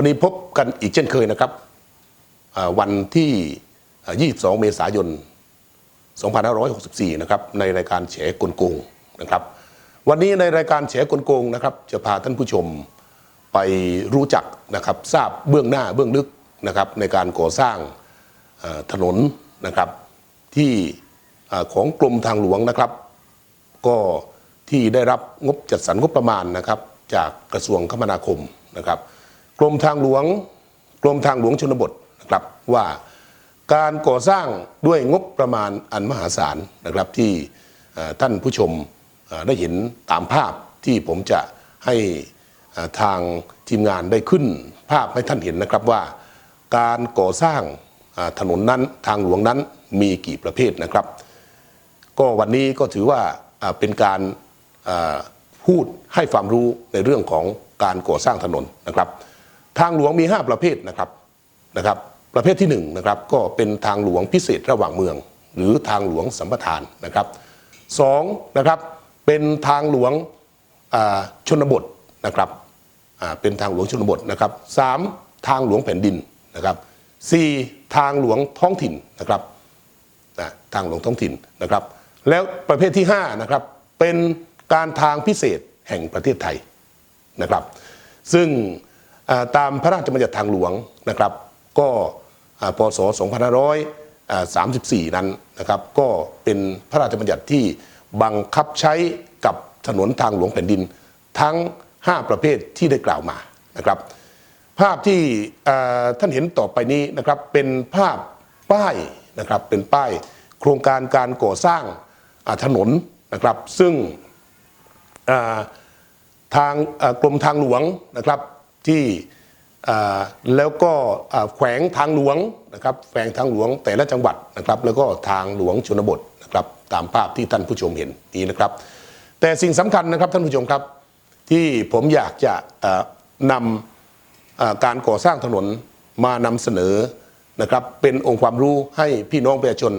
วันนี้พบกันอีกเช่นเคยนะครับ วันที่ 22 เมษายน 2564 นะครับ ในรายการแฉกลโกงนะครับ วันนี้ในรายการแฉกลโกงนะครับ จะพาท่านผู้ชมไปรู้จักนะครับทราบเบื้องหน้าเบื้องลึกนะครับในการก่อสร้างถนนนะครับที่ของกรมทางหลวงนะครับ ก็ที่ได้รับงบจัดสรรงบประมาณนะครับ จากกระทรวงคมนาคมนะครับ กรมทางหลวงกรมทางหลวงชนบทนะครับว่าการก่อสร้างด้วยงบประมาณอันมหาศาลนะครับที่ท่านผู้ชมได้เห็นตามภาพที่ผมจะให้ทางทีมงานได้ขึ้นภาพให้ท่านเห็นนะครับว่า การก่อสร้างถนนนั้นทางหลวงนั้นมีกี่ประเภทนะครับ ก็วันนี้ก็ถือว่าเป็นการพูดให้ความรู้ในเรื่องของการก่อสร้างถนนนะครับ ทางหลวงมี 5 ประเภทนะครับนะครับ ประเภทที่1นะครับก็เป็นทางหลวงพิเศษระหว่างเมือง หรือทางหลวงสัมปทานนะครับสองนะครับเป็นทางหลวงชนบทนะครับอ่าเป็นทางหลวงชนบทนะครับสามทางหลวงแผ่นดินนะครับสี่ทางหลวงท้องถิ่นนะครับทางหลวงท้องถิ่นนะครับ แล้วประเภทที่5นะครับเป็นการทางพิเศษแห่งประเทศไทยนะครับ ซึ่ง ตามพระราชบัญญัติทางหลวงนะครับ ก็อ่าพศ 2534 นั้นนะครับก็เป็นพระราชบัญญัติที่บังคับใช้กับถนนทางหลวงแผ่นดินทั้ง 5 ประเภทที่ได้กล่าวมานะครับ ภาพที่ท่านเห็นต่อไปนี้นะครับเป็นภาพป้ายนะครับเป็นป้ายโครงการการก่อสร้างถนนนะครับซึ่งทางกรมทางหลวงนะครับ ที่แล้วก็แขวงทางหลวงนะครับแขวงทางหลวงแต่ละจังหวัดนะครับ แล้วก็ทางหลวงชนบทนะครับตามภาพที่ท่านผู้ชมเห็นนี้นะครับ แต่สิ่งสำคัญนะครับท่านผู้ชมครับ ที่ผมอยากจะนำอ่าการก่อสร้างถนนมานำเสนอนะครับ เป็นองค์ความรู้ให้พี่น้องประชาชน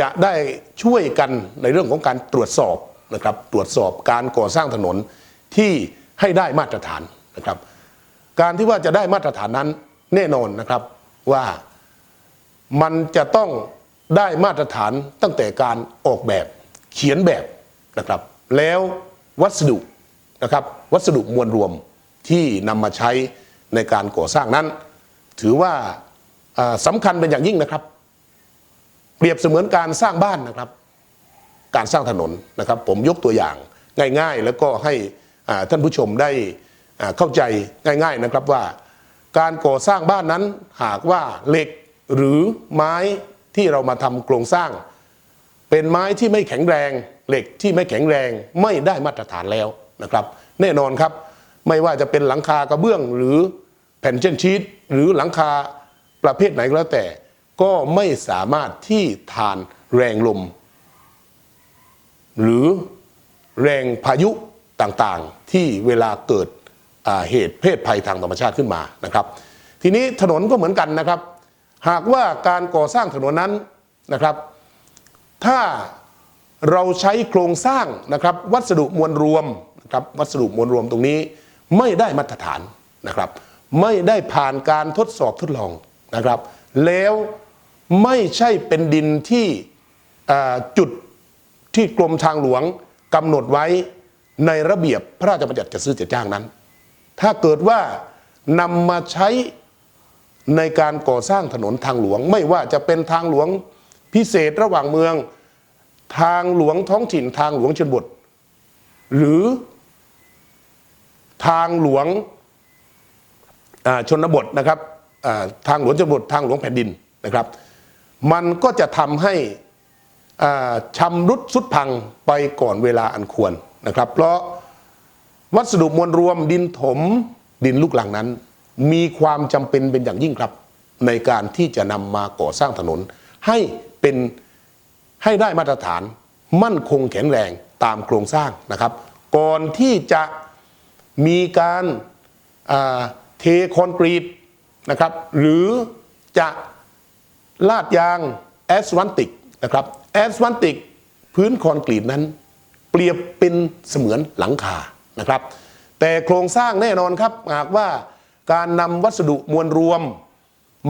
จะได้ช่วยกันในเรื่องของการตรวจสอบนะครับ ตรวจสอบการก่อสร้างถนนที่ให้ได้มาตรฐานนะครับ การที่ว่าจะได้มาตรฐานนั้นแน่นอนนะครับว่ามันจะต้องได้มาตรฐานตั้งแต่การออกแบบเขียนแบบนะครับ แล้ววัสดุนะครับวัสดุมวลรวมที่นำมาใช้ในการก่อสร้างนั้น ถือว่าสำคัญเป็นอย่างยิ่งนะครับ เปรียบเสมือนการสร้างบ้านนะครับ การสร้างถนนนะครับ ผมยกตัวอย่างง่ายๆ แล้วก็ให้ท่านผู้ชมได้ เข้าใจง่ายๆนะครับว่า การก่อสร้างบ้านนั้นหากว่าเหล็กหรือไม้ที่เรามาทำโครงสร้าง เป็นไม้ที่ไม่แข็งแรง เหล็กที่ไม่แข็งแรงไม่ได้มาตรฐานแล้วนะครับ แน่นอนครับไม่ว่าจะเป็นหลังคากระเบื้องหรือแผ่นเช่นชีตหรือหลังคาประเภทไหนก็แล้วแต่ ก็ไม่สามารถที่ทานแรงลม หรือแรงพายุต่างๆ ที่เวลาเกิด เหตุเพศภัยทางธรรมชาติขึ้นมานะครับ ทีนี้ถนนก็เหมือนกันนะครับ หากว่าการก่อสร้างถนนนั้นนะครับ ถ้าเราใช้โครงสร้างนะครับวัสดุมวลรวมนะครับวัสดุมวลรวมตรงนี้ไม่ได้มาตรฐานนะครับ ไม่ได้ผ่านการทดสอบทดลองนะครับ แล้วไม่ใช่เป็นดินที่จุดที่กรมทางหลวงกำหนดไว้ในระเบียบพระราชบัญญัติจัดซื้อจัดจ้างนั้น ถ้าเกิดว่านำมาใช้ในการก่อสร้างถนนทางหลวง ไม่ว่าจะเป็นทางหลวงพิเศษระหว่างเมือง ทางหลวงท้องถิ่นทางหลวงชนบท หรือทางหลวงชนบทนะครับทางหลวงชนบททางหลวงแผ่นดินนะครับ มันก็จะทำให้ชำรุดสุดพังไปก่อนเวลาอันควรนะครับ เพราะ วัสดุมวลรวมดินถมดินลูกหลังนั้น มีความจำเป็นเป็นอย่างยิ่งครับ ในการที่จะนำมาก่อสร้างถนน ให้เป็นให้ได้มาตรฐานมั่นคงแข็งแรงตามโครงสร้างนะครับ ก่อนที่จะมีการาเทคอนกรีตนะครับ หรือจะลาดยางแอสวันติกนะครับแอสวันติกพื้นคอนกรีตนั้น เปรียบเป็นเสมือนหลังคา นะครับ แต่โครงสร้างแน่นอนครับหากว่าการนำวัสดุมวลรวม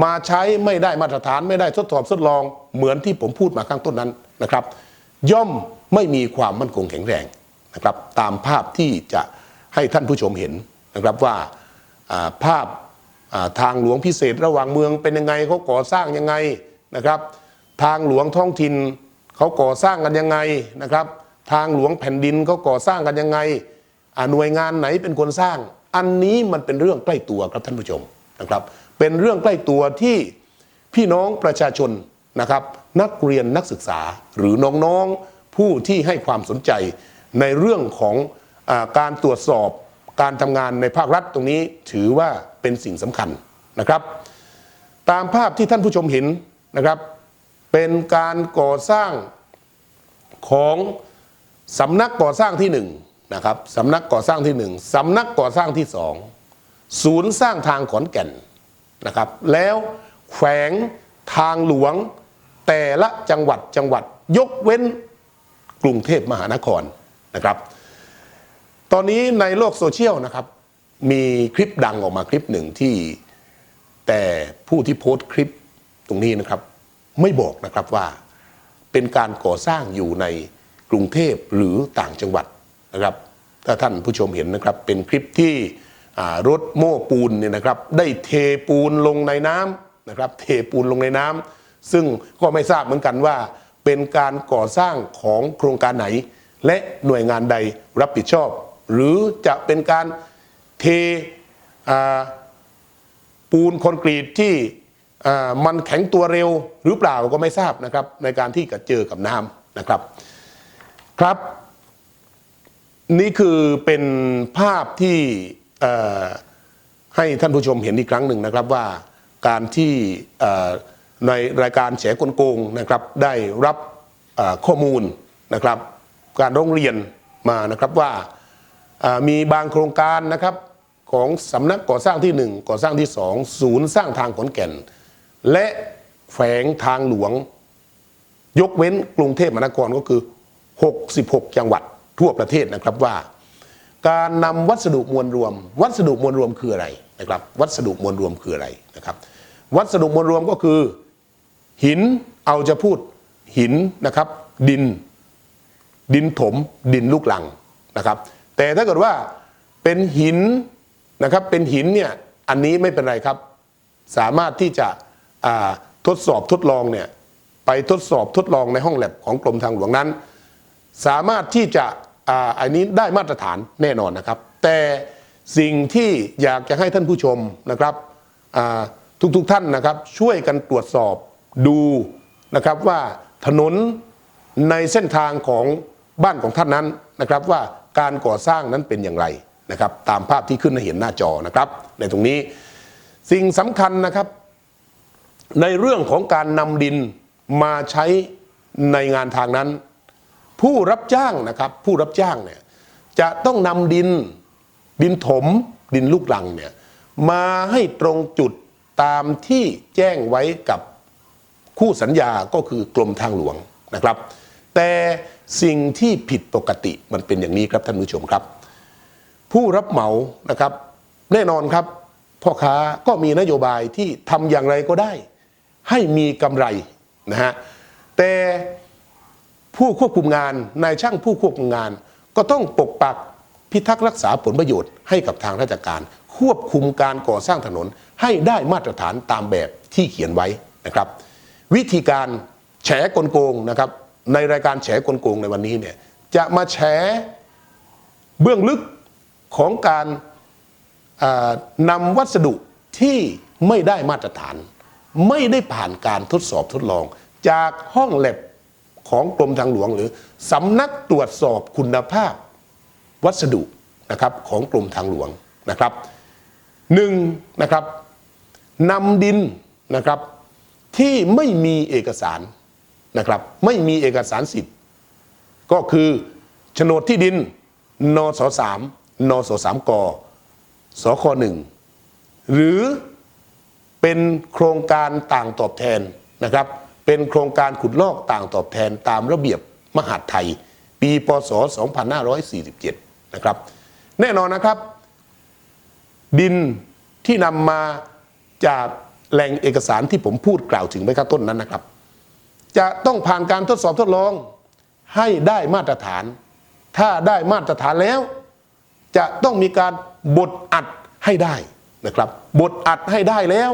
มาใช้ไม่ได้มาตรฐานไม่ได้ทดสอบทดลองเหมือนที่ผมพูดมาข้างต้นนั้นนะครับ ย่อมไม่มีความมั่นคงแข็งแรงนะครับ ตามภาพที่จะให้ท่านผู้ชมเห็นนะครับว่าภาพาทางหลวงพิเศษระหว่างเมืองเป็นยังไงเขาก่อสร้างยังไงนะครับ ทางหลวงท้องถิ่นเขาก่อสร้างกันยังไงนะครับ ทางหลวงแผ่นดินเขาก่อสร้างกันยังไง หน่วยงานไหนเป็นคนสร้าง อันนี้มันเป็นเรื่องใกล้ตัวครับท่านผู้ชมนะครับ เป็นเรื่องใกล้ตัวที่พี่น้องประชาชนนะครับ นักเรียนนักศึกษาหรือน้องๆผู้ที่ให้ความสนใจในเรื่องของอการตรวจสอบการทำงานในภาครัฐตรงนี้ถือว่าเป็นสิ่งสำคัญนะครับ ตามภาพที่ท่านผู้ชมเห็นนะครับ เป็นการก่อสร้างของสำนักก่อสร้างที่หนึ่ง นะครับสำนักก่อสร้างที่หนึ่งสำนักก่อสร้างที่สองศูนย์สร้างทางขอนแก่นนะครับ แล้วแขวงทางหลวงแต่ละจังหวัดจังหวัดยกเว้นกรุงเทพมหานครนะครับ ตอนนี้ในโลกโซเชียลนะครับ มีคลิปดังออกมาคลิปหนึ่งที่แต่ผู้ที่โพสต์คลิปตรงนี้นะครับ ไม่บอกนะครับว่าเป็นการก่อสร้างอยู่ในกรุงเทพหรือต่างจังหวัด นะครับถ้าท่านผู้ชมเห็นนะครับเป็นคลิปที่รถโม้ปูนเนี่ยนะครับได้เทปูนลงในน้ำนะครับเทปูนลงในน้ำซึ่งก็ไม่ทราบเหมือนกันว่า เป็นการก่อสร้างของโครงการไหน และหน่วยงานใดรับผิดชอบ หรือจะเป็นการเทปูนคอนกรีตที่มันแข็งตัวเร็วหรือเปล่าก็ไม่ทราบนะครับในการที่จะเจอกับน้ำนะครับครับ นี่คือเป็นภาพที่ให้ท่านผู้ชมเห็นอีกครั้งหนึ่งนะครับว่าการที่ในรายการแฉกลโกงนะครับได้รับข้อมูลนะครับ การร้องเรียนมานะครับว่าอ่ามีบางโครงการนะครับของสำนักก่อสร้างที่ 1 ก่อสร้างที่ 2 ศูนย์สร้างทางขอนแก่น และแฝงทางหลวง ยกเว้นกรุงเทพมหานครก็คือ 66 จังหวัด ทั่วประเทศนะครับว่า การนำวัสดุมวลรวม วัสดุมวลรวมคืออะไรนะครับ วัสดุมวลรวมคืออะไรนะครับ วัสดุมวลรวมก็คือ หินเอาจะพูดหินนะครับ ดิน ดินถม ดินลูกลังนะครับ แต่ถ้าเกิดว่าเป็นหินนะครับเป็นหินเนี่ยอันนี้ไม่เป็นไรครับ สามารถที่จะทดสอบทดลองเนี่ยไปทดสอบทดลองในห้องแลบของกรมทางหลวงนั้น สามารถที่จะ อันนี้ได้มาตรฐานแน่นอนนะครับ แต่สิ่งที่อยากจะให้ท่านผู้ชมนะครับทุกๆทท่านนะครับช่วยกันตรวจสอบดูนะครับว่าถนนในเส้นทางของบ้านของท่านนั้นนะครับว่าการก่อสร้างนั้นเป็นอย่างไรนะครับตามภาพที่ขึ้นให้เห็นหน้าจอนะครับ ในตรงนี้สิ่งสำคัญนะครับ ในเรื่องของการนำดินมาใช้ในงานทางนั้น ผู้รับจ้างนะครับผู้รับจ้างเนี่ยจะต้องนำดินดินถมดินลูกรังเนี่ยมาให้ตรงจุดตามที่แจ้งไว้กับคู่สัญญาก็คือกรมทางหลวงนะครับ แต่สิ่งที่ผิดปกติมันเป็นอย่างนี้ครับท่านผู้ชมครับ ผู้รับเหมานะครับ แน่นอนครับ พ่อค้าก็มีนโยบายที่ทำอย่างไรก็ได้ ให้มีกำไรนะฮะแต่ ผู้ควบคุมงานนายช่างผู้ควบคุมงาน ก็ต้องปกปักพิทักษ์รักษาผลประโยชน์ให้กับทางราชการ ควบคุมการก่อสร้างถนนให้ได้มาตรฐานตามแบบที่เขียนไว้นะครับ วิธีการแฉกลโกงนะครับในรายการแฉกลโกงในวันนี้เนี่ยจะมาแฉเบื้องลึกของการนำวัสดุที่ไม่ได้มาตรฐาน ไม่ได้ผ่านการทดสอบทดลอง จากห้องแลบ ของกรมทางหลวง หรือสำนักตรวจสอบคุณภาพวัสดุนะครับของกรมทางหลวงนะครับหนึ่งนะครับนำดินนะครับที่ไม่มีเอกสารนะครับไม่มีเอกสารสิทธิ์ ก็คือโฉนดที่ดินนสสามนสสามกสคหนึ่งหรือเป็นโครงการต่างตอบแทนนะครับ เป็นโครงการขุดลอกต่างตอบแทนตามระเบียบมหาดไทย ปีพศ 2547 นะครับ แน่นอนนะครับ ดินที่นำมาจากแหล่งเอกสารที่ผมพูดกล่าวถึงไปข้างต้นนั้นนะครับ จะต้องผ่านการทดสอบทดลองให้ได้มาตรฐาน ถ้าได้มาตรฐานแล้ว จะต้องมีการบดอัดให้ได้นะครับ บดอัดให้ได้แล้ว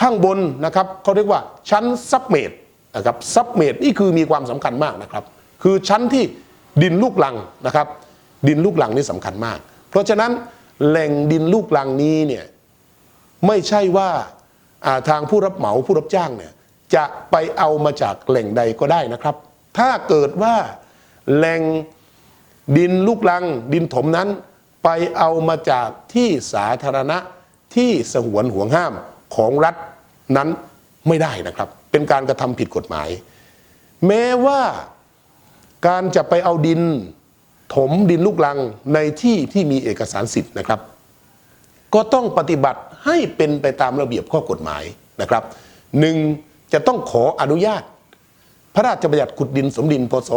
ข้างบนนะครับเขาเรียกว่าชั้นซับเมดนะครับซับเมดนี่คือมีความสำคัญมากนะครับ คือชั้นที่ดินลูกลังนะครับ ดินลูกลังนี่สำคัญมาก เพราะฉะนั้นแหล่งดินลูกลังนี้เนี่ยไม่ใช่ว่าอ่าทางผู้รับเหมาผู้รับจ้างเนี่ยจะไปเอามาจากแหล่งใดก็ได้นะครับ ถ้าเกิดว่าแหล่งดินลูกลัง ดินถมนั้น ไปเอามาจากที่สาธารณะที่สงวนห่วงห้าม ของรัฐนั้นไม่ได้นะครับ เป็นการกระทำผิดกฎหมาย แม้ว่าการจะไปเอาดินถมดินลูกลังในที่ที่มีเอกสารสิทธิ์นะครับ ก็ต้องปฏิบัติให้เป็นไปตามระเบียบข้อกฎหมายนะครับหนึ่งจะต้องขออนุญาต พระราชบัญญัติขุดดินสมดินพศ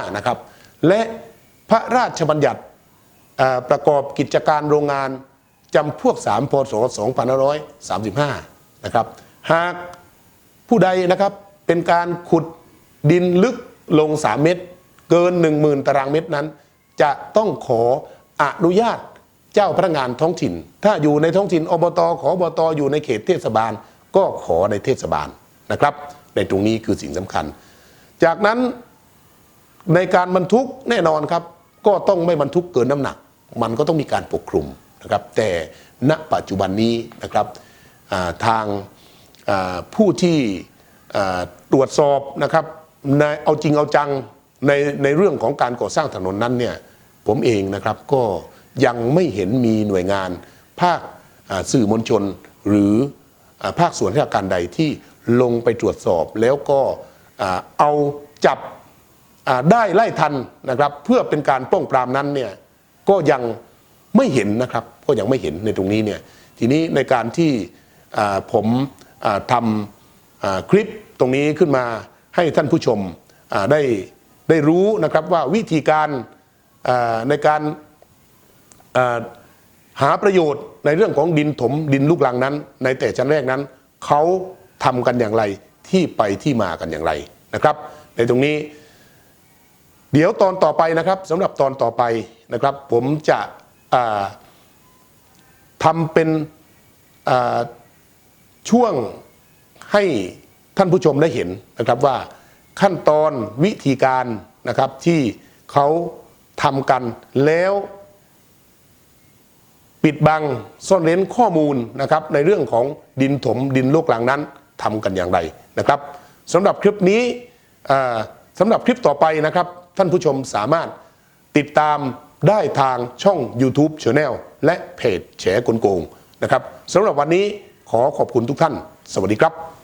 2545 นะครับ และพระราชบัญญัติประกอบกิจการโรงงาน จำพวก3พศ2535 นะครับ หากผู้ใดนะครับเป็นการขุดดินลึกลง 3 เมตร เกิน 10,000 ตารางเมตรนั้น จะต้องขออนุญาตเจ้าพนักงานท้องถิ่น ถ้าอยู่ในท้องถิ่นอบตขอบตอยู่ในเขตเทศบาล ก็ขอในเทศบาลนะครับ ในตรงนี้คือสิ่งสำคัญ จากนั้นในการบรรทุกแน่นอนครับ ก็ต้องไม่บรรทุกเกินน้ำหนัก มันก็ต้องมีการปกคลุม นะครับแต่ณปัจจุบันนี้นะครับทางผู้ที่ตรวจสอบนะครับในเอาจริงเอาจังในในเรื่องของการก่อสร้างถนนนั้นเนี่ยผมเองนะครับก็ยังไม่เห็นมีหน่วยงานภาคสื่อมวลชน หรืออภาคส่วนราชการใดที่ลงไปตรวจสอบแล้วก็เอาจับได้ไล่ทันนะครับ เพื่อเป็นการป้องปรามนั้นเนี่ยก็ยัง ไม่เห็นนะครับก็ยังไม่เห็นในตรงนี้เนี่ยทีนี้ในการที่ผมทำคลิปตรงนี้ขึ้นมาให้ท่านผู้ชมได้ได้รู้นะครับว่าวิธีการในการหาประโยชน์ในเรื่องของดินถมดินลูกลังนั้น ในแต่ชั้นแรกนั้นเขาทำกันอย่างไรที่ไปที่มากันอย่างไรนะครับ ในตรงนี้ เดี๋ยวตอนต่อไปนะครับสำหรับตอนต่อไปนะครับ ผมจะ ทำเป็นช่วงให้ท่านผู้ชมได้เห็นนะครับว่าขั้นตอนวิธีการนะครับที่เขาทำกันแล้วปิดบังซ่อนเร้นข้อมูลนะครับในเรื่องของดินถมดินโลกหลังนั้นทำกันอย่างไรนะครับสำหรับคลิปนี้สำหรับคลิปต่อไปนะครับ ท่านผู้ชมสามารถติดตาม ได้ทางช่อง YouTube Channel และเพจแฉกลโกงนะครับสำหรับวันนี้ขอขอบคุณทุกท่าน สวัสดีครับ